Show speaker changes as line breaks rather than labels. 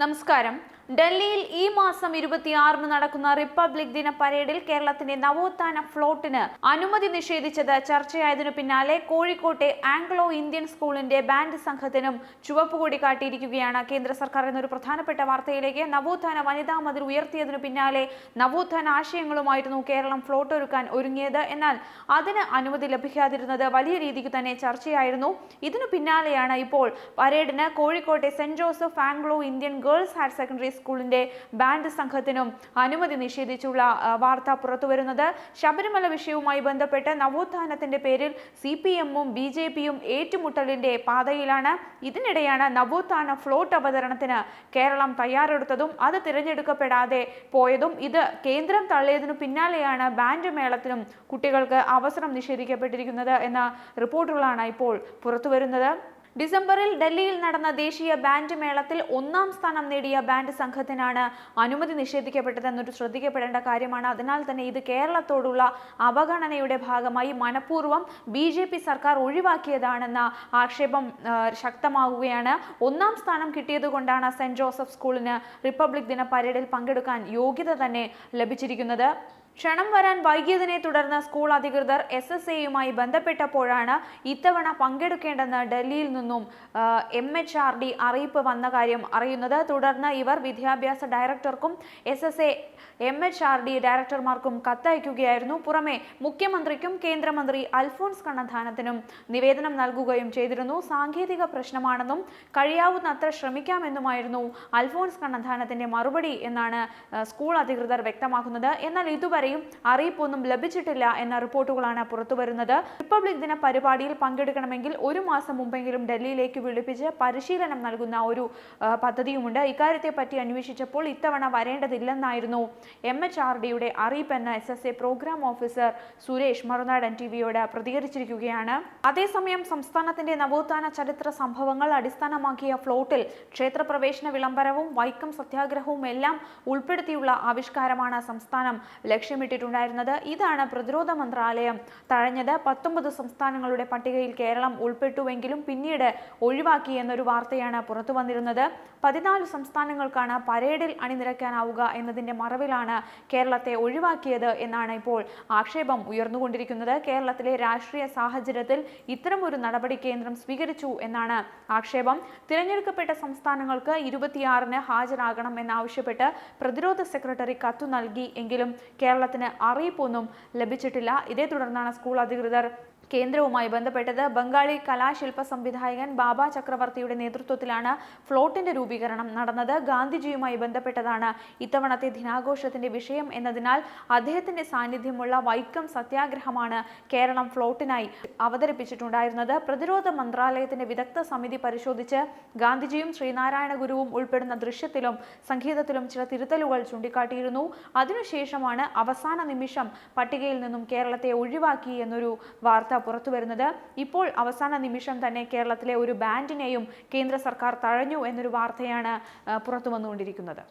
നമസ്കാരം. ഡൽഹിയിൽ ഈ മാസം ഇരുപത്തിയാറിന് നടക്കുന്ന റിപ്പബ്ലിക് ദിന പരേഡിൽ കേരളത്തിന്റെ നവോത്ഥാന ഫ്ലോട്ടിന് അനുമതി നിഷേധിച്ചത് ചർച്ചയായതിനു പിന്നാലെ കോഴിക്കോട്ടെ ആംഗ്ലോ ഇന്ത്യൻ സ്കൂളിന്റെ ബാൻഡ് സംഘത്തിനും ചുവപ്പുകൊടി കാട്ടിയിരിക്കുകയാണ്. കേന്ദ്ര സർക്കാർ എന്നൊരു പ്രധാനപ്പെട്ട വാർത്തയിലേക്ക് നവോത്ഥാന വനിതാ മതിൽ ഉയർത്തിയതിനു പിന്നാലെ നവോത്ഥാന ആശയങ്ങളുമായിരുന്നു കേരളം ഫ്ലോട്ട് ഒരുക്കാൻ ഒരുങ്ങിയത്. എന്നാൽ അതിന് അനുമതി ലഭിക്കാതിരുന്നത് വലിയ രീതിക്ക് തന്നെ ചർച്ചയായിരുന്നു. ഇതിനു പിന്നാലെയാണ് ഇപ്പോൾ പരേഡിന് കോഴിക്കോട്ടെ saint Joseph Anglo Indian girls higher secondary സ്കൂളിന്റെ ബാൻഡ് സംഘത്തിനും അനുമതി നിഷേധിച്ചുള്ള വാർത്ത പുറത്തുവരുന്നത്. ശബരിമല വിഷയവുമായി ബന്ധപ്പെട്ട് നവോത്ഥാനത്തിന്റെ പേരിൽ സി പി എമ്മും ബി ജെ പിയും ഏറ്റുമുട്ടലിന്റെ പാതയിലാണ്. ഇതിനിടെയാണ് നവോത്ഥാന ഫ്ലോട്ട് അവതരണത്തിന് കേരളം തയ്യാറെടുത്തതും അത് തിരഞ്ഞെടുക്കപ്പെടാതെ പോയതും. ഇത് കേന്ദ്രം തള്ളിയതിനു പിന്നാലെയാണ് ബാൻഡ് മേളത്തിനും കുട്ടികൾക്ക് അവസരം നിഷേധിക്കപ്പെട്ടിരിക്കുന്നത് എന്ന റിപ്പോർട്ടുകളാണ് ഇപ്പോൾ പുറത്തുവരുന്നത്. ഡിസംബറിൽ ഡൽഹിയിൽ നടന്ന ദേശീയ ബാൻഡ് മേളത്തിൽ ഒന്നാം സ്ഥാനം നേടിയ ബാൻഡ് സംഘത്തിനാണ് അനുമതി നിഷേധിക്കപ്പെട്ടതെന്നൊരു ശ്രദ്ധിക്കപ്പെടേണ്ട കാര്യമാണ്. അതിനാൽ തന്നെ ഇത് കേരളത്തോടുള്ള അവഗണനയുടെ ഭാഗമായി മനഃപൂർവം ബി ജെ പി സർക്കാർ ഒഴിവാക്കിയതാണെന്ന ആക്ഷേപം ശക്തമാകുകയാണ് ഒന്നാം സ്ഥാനം കിട്ടിയതുകൊണ്ടാണ് സെന്റ് ജോസഫ് സ്കൂളിന് റിപ്പബ്ലിക് ദിന പരേഡിൽ പങ്കെടുക്കാൻ യോഗ്യത തന്നെ ലഭിച്ചിരിക്കുന്നത്. ക്ഷണം വരാൻ വൈകിയതിനെ തുടർന്ന് സ്കൂൾ അധികൃതർ എസ് എസ് എയുമായി ബന്ധപ്പെട്ടപ്പോഴാണ് ഇത്തവണ പങ്കെടുക്കേണ്ടെന്ന് ഡൽഹിയിൽ നിന്നും എം എച്ച് ആർ ഡി അറിയിപ്പ് വന്ന കാര്യം അറിയുന്നത്. തുടർന്ന് ഇവർ വിദ്യാഭ്യാസ ഡയറക്ടർക്കും S S A M H R D ഡയറക്ടർമാർക്കും കത്തയക്കുകയായിരുന്നു. പുറമെ മുഖ്യമന്ത്രിക്കും കേന്ദ്രമന്ത്രി അൽഫോൺസ് കണ്ണധാനത്തിനും നിവേദനം നൽകുകയും ചെയ്തിരുന്നു. സാങ്കേതിക പ്രശ്നമാണെന്നും കഴിയാവുന്നത്ര ശ്രമിക്കാമെന്നുമായിരുന്നു അൽഫോൺസ് കണ്ണധാനത്തിന്റെ മറുപടി എന്നാണ് സ്കൂൾ അധികൃതർ വ്യക്തമാക്കുന്നത്. എന്നാൽ ഇതുവരെയും അറിയിപ്പൊന്നും ലഭിച്ചിട്ടില്ല എന്ന റിപ്പോർട്ടുകളാണ് പുറത്തുവരുന്നത്. റിപ്പബ്ലിക് ദിന പരിപാടിയിൽ പങ്കെടുക്കണമെങ്കിൽ ഒരു മാസം മുമ്പെങ്കിലും ഡൽഹിയിലേക്ക് വിളിപ്പിച്ച് പരിശീലനം നൽകുന്ന ഒരു പദ്ധതിയുമുണ്ട്. ഇക്കാര്യത്തെ പറ്റി അന്വേഷിച്ചപ്പോൾ ഇത്തവണ വരേണ്ടതില്ലെന്നായിരുന്നു എം എച്ച് ആർ ഡിയുടെ അറിയിപ്പെന്ന് S S A program officer Suresh Marunadan T വിയോട് പ്രതികരിച്ചിരിക്കുകയാണ്. അതേസമയം സംസ്ഥാനത്തിന്റെ നവോത്ഥാന ചരിത്ര സംഭവങ്ങൾ അടിസ്ഥാനമാക്കിയ ഫ്ലോട്ടിൽ ക്ഷേത്രപ്രവേശന വിളംബരവും വൈക്കം സത്യാഗ്രഹവും എല്ലാം ഉൾപ്പെടുത്തിയുള്ള ആവിഷ്കാരമാണ് സംസ്ഥാനം ലക്ഷ്യമിട്ടിട്ടുണ്ടായിരുന്നത്. ഇതാണ് പ്രതിരോധ മന്ത്രാലയം. തഴഞ്ഞത് പത്തൊമ്പത് സംസ്ഥാനങ്ങളുടെ പട്ടികയിൽ കേരളം ഉൾപ്പെട്ടുവെങ്കിലും പിന്നീട് ഒഴിവാക്കി എന്നൊരു വാർത്തയാണ് പുറത്തു വന്നിരുന്നത്. പതിനാല് സംസ്ഥാനങ്ങൾക്കാണ് പരേഡിൽ അണിനിരക്കാനാവുക എന്നതിന്റെ മറവിലാണ് കേരളത്തെ ഒഴിവാക്കിയത് എന്നാണ് ഇപ്പോൾ ആക്ഷേപം ഉയർന്നുകൊണ്ടിരിക്കുന്നത്. കേരളത്തിലെ രാഷ്ട്രീയ സാഹചര്യത്തിൽ ഇത്തരമൊരു നടപടി കേന്ദ്രം സ്വീകരിച്ചു എന്നാണ് ആക്ഷേപം. തിരഞ്ഞെടുക്കപ്പെട്ട സംസ്ഥാനങ്ങൾക്ക് ഇരുപത്തിയാറിന് ഹാജരാകണം എന്നാവശ്യപ്പെട്ട് പ്രതിരോധ സെക്രട്ടറി കത്തു നൽകി എങ്കിലും കേരളത്തിന് അറിയിപ്പൊന്നും ലഭിച്ചിട്ടില്ല. ഇതേ തുടർന്നാണ് സ്കൂൾ അധികൃതർ കേന്ദ്രവുമായി ബന്ധപ്പെട്ടത് ബംഗാളി കലാശില്പ സംവിധായകൻ ബാബ ചക്രവർത്തിയുടെ നേതൃത്വത്തിലാണ് ഫ്ലോട്ടിന്റെ രൂപീകരണം നടന്നത്. ഗാന്ധിജിയുമായി ബന്ധപ്പെട്ടതാണ് ഇത്തവണത്തെ ദിനാഘോഷത്തിന്റെ വിഷയം എന്നതിനാൽ അദ്ദേഹത്തിന്റെ സാന്നിധ്യമുള്ള വൈക്കം സത്യാഗ്രഹമാണ് കേരളം ഫ്ലോട്ടിനായി അവതരിപ്പിച്ചിട്ടുണ്ടായിരുന്നത്. പ്രതിരോധ മന്ത്രാലയത്തിന്റെ വിദഗ്ധ സമിതി പരിശോധിച്ച് ഗാന്ധിജിയും ശ്രീനാരായണ ഗുരുവും ഉൾപ്പെടുന്ന ദൃശ്യത്തിലും സംഗീതത്തിലും ചില തിരുത്തലുകൾ ചൂണ്ടിക്കാട്ടിയിരുന്നു. അതിനുശേഷമാണ് അവസാന നിമിഷം പട്ടികയിൽ നിന്നും കേരളത്തെ ഒഴിവാക്കി എന്നൊരു വാർത്ത പുറത്തുവരുന്നത് ഇപ്പോൾ അവസാന നിമിഷം തന്നെ കേരളത്തിലെ ഒരു ബാൻഡിനെയും കേന്ദ്ര സർക്കാർ തഴഞ്ഞു എന്നൊരു വാർത്തയാണ് പുറത്തു വന്നുകൊണ്ടിരിക്കുന്നത്.